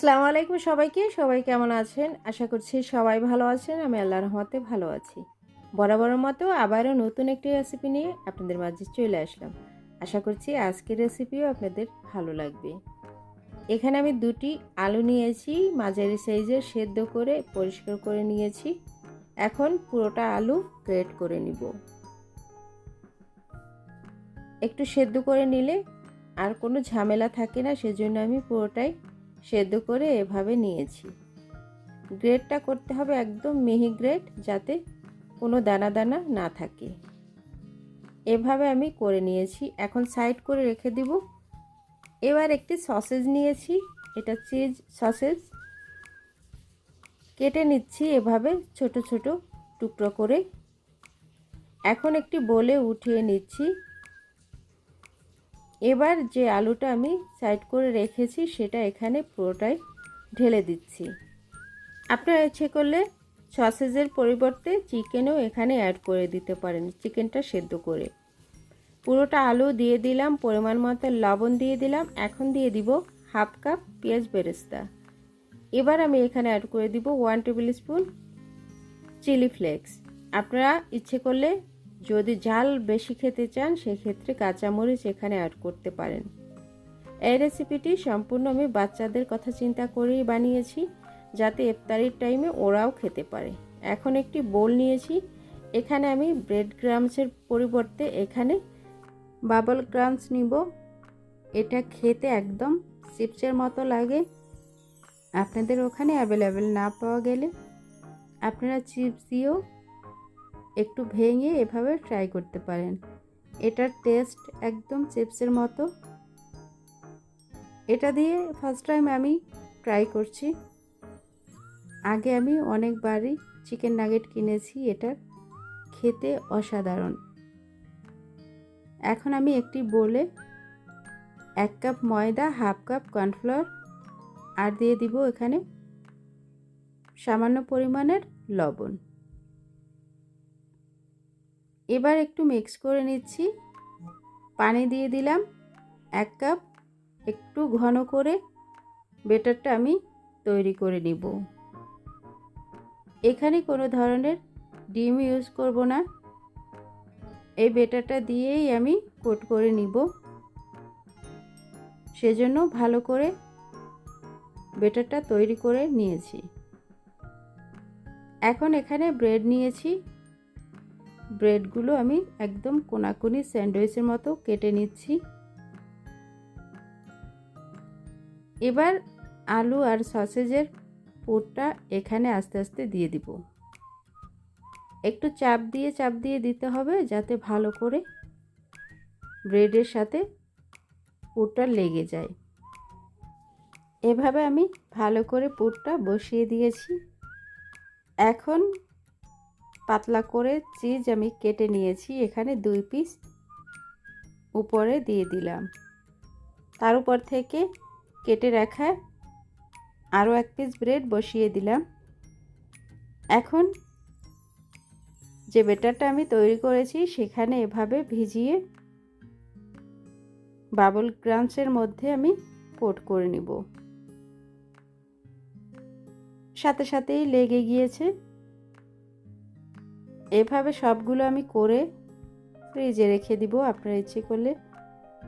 আসসালামু আলাইকুম সবাইকে। সবাই কেমন আছেন? আশা করছি সবাই ভালো আছেন। আমি আল্লাহর রহমতে ভালো আছি। বরাবরের মতো আবারও নতুন একটি রেসিপি নিয়ে আপনাদের মাঝে চলে আসলাম। আশা করছি আজকের রেসিপিও আপনাদের ভালো লাগবে। এখানে আমি দুটি আলু নিয়েছি, মাঝারি সাইজের সেদ্ধ করে পরিষ্কার করে নিয়েছি। এখন পুরোটা আলু গ্রেট করে নিব। একটু সেদ্ধ করে নিলে আর কোনো ঝামেলা থাকে না, সেজন্য আমি পুরোটাই সেদ্ধ করে এভাবে নিয়েছি। গ্রেডটা করতে হবে একদম মিহি গ্রেড যাতে কোনো দানা দানা না থাকে। এভাবে আমি করে নিয়েছি। এখন সাইড করে রেখে দিব। এবার একটি সসেজ নিয়েছি। এটা চিজ সসেজ। কেটে নিচ্ছি এভাবে ছোট ছোট টুকরো করে। এখন একটি বলে উঠিয়ে নিচ্ছি। এবার যে আলুটা আমি সাইড করে রেখেছি, সেটা এখানে পুরোটাই ঢেলে দিচ্ছি। আপনারা ইচ্ছে করলে সসেজের পরিবর্তে চিকেনও এখানে অ্যাড করে দিতে পারেন চিকেনটা সেদ্ধ করে। পুরোটা আলু দিয়ে দিলাম, পরিমাণ মতো লবণ দিয়ে দিলাম, এখন দিয়ে দিব হাফ কাপ পেঁয়াজ বেরেস্তা। এবার আমি এখানে অ্যাড করে দিব one tablespoon chilli flakes আপনারা ইচ্ছে করলে যদি ঝাল বেশি খেতে চান, সেক্ষেত্রে কাঁচামরিচ এখানে অ্যাড করতে পারেন। এই রেসিপিটি সম্পূর্ণ আমি বাচ্চাদের কথা চিন্তা করেই বানিয়েছি, যাতে ইফতারির টাইমে ওরাও খেতে পারে। এখন একটি বোল নিয়েছি। এখানে আমি ব্রেড গ্রামসের পরিবর্তে এখানে বাবল ক্রামস নিব। এটা খেতে একদম চিপসের মতো লাগে। আপনাদের ওখানে অ্যাভেলেবেল না পাওয়া গেলে আপনারা চিপস দিয়েও একটু ভেঙে এভাবে ট্রাই করতে পারেন। এটার টেস্ট একদম চিপসের মতো। এটা দিয়ে ফার্স্ট টাইম আমি ট্রাই করছি। আগে আমি অনেকবারই চিকেন নাগেট কিনেছি, এটা খেতে অসাধারণ। এখন আমি একটি বলে এক কাপ ময়দা হাফ কাপ কর্নফ্লাওয়ার আর দিয়ে দিব এখানে সামান্য পরিমাণের লবণ। এবার একটু মিক্স করে নিচ্ছি। পানি দিয়ে দিলাম এক কাপ একটু ঘন করে বেটারটা আমি তৈরি করে নিব। এখানে কোনো ধরনের ডিম ইউজ করব না। এই বেটারটা দিয়েই আমি কোট করে নিব। সেজন্য ভালো করে বেটারটা তৈরি করে নিয়েছি। এখন এখানে ব্রেড নিয়েছি। ব্রেডগুলো আমি একদম কোনাকুনি স্যান্ডউইচের মতো কেটে নিচ্ছি। এবার আলু আর সসেজের পুরটা এখানে আস্তে আস্তে দিয়ে দিব। একটু চাপ দিয়ে চাপ দিয়ে দিতে হবে যাতে ভালো করে ব্রেডের সাথে পুরটা লেগে যায়। এভাবে আমি ভালো করে পুরটা বসিয়ে দিয়েছি। এখন পাতলা করে চিজ আমি কেটে নিয়েছি, এখানে দুই পিস উপরে দিয়ে দিলাম। তার উপর থেকে কেটে রাখা আরও এক পিস ব্রেড বসিয়ে দিলাম। এখন যে বেটারটা আমি তৈরি করেছি, সেখানে এভাবে ভিজিয়ে বাবল গ্রামসের মধ্যে আমি কোট করে নিব। সাথে সাথেই লেগে গিয়েছে। এভাবে সবগুলো আমি করে ফ্রিজে রেখে দিব, আপনারা ইচ্ছে করলে।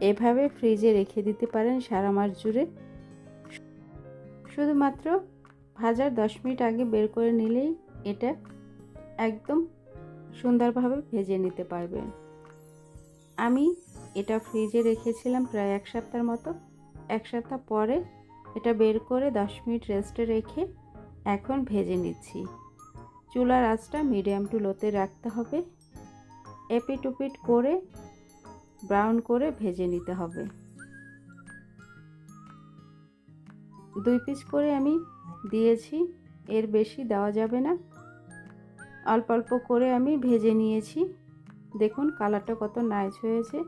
এভাবে ফ্রিজে রেখে দিতে পারেন সারা মাস জুড়ে। শুধুমাত্র ভাজার দশ মিনিট আগে বের করে নিলেই এটা একদম সুন্দরভাবে ভেজে নিতে পারবেন। আমি এটা ফ্রিজে রেখেছিলাম প্রায় এক সপ্তাহের মতো। এক সপ্তাহ পরে এটা বের করে দশ মিনিট রেস্টে রেখে এখন ভেজে নিচ্ছি। চুলার আঁচটা মিডিয়াম টু লোতে রাখতে হবে। এপিট উপিট করে, ব্রাউন করে ভেজে নিতে হবে। দুই পিস করে আমি দিয়েছি, এর বেশি দেওয়া যাবে না। অল্প অল্প করে আমি ভেজে নিয়েছি। দেখুন কালারটা কত নাইস হয়েছে।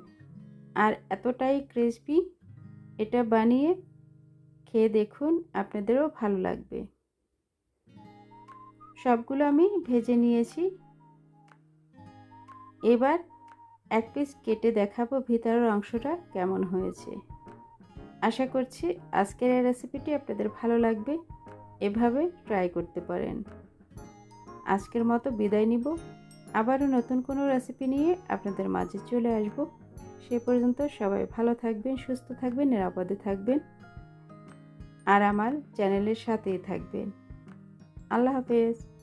আর এতটাই ক্রিসপি এটা বানিয়ে খেয়ে দেখুন আপনাদেরও ভালো লাগবে। সবগুলো আমি ভেজে নিয়েছি। এবার এক পিস কেটে দেখাবো ভিতরের অংশটা কেমন হয়েছে। আশা করছি আজকের এই রেসিপিটি আপনাদের ভালো লাগবে। এভাবে ট্রাই করতে পারেন। আজকের মতো বিদায় নিব। আবারও নতুন কোনো রেসিপি নিয়ে আপনাদের মাঝে চলে আসব। সে পর্যন্ত সবাই ভালো থাকবেন, সুস্থ থাকবেন, নিরাপদে থাকবেন। আর আমার চ্যানেলের সাথেই থাকবেন। আল্লাহ হাফেজ।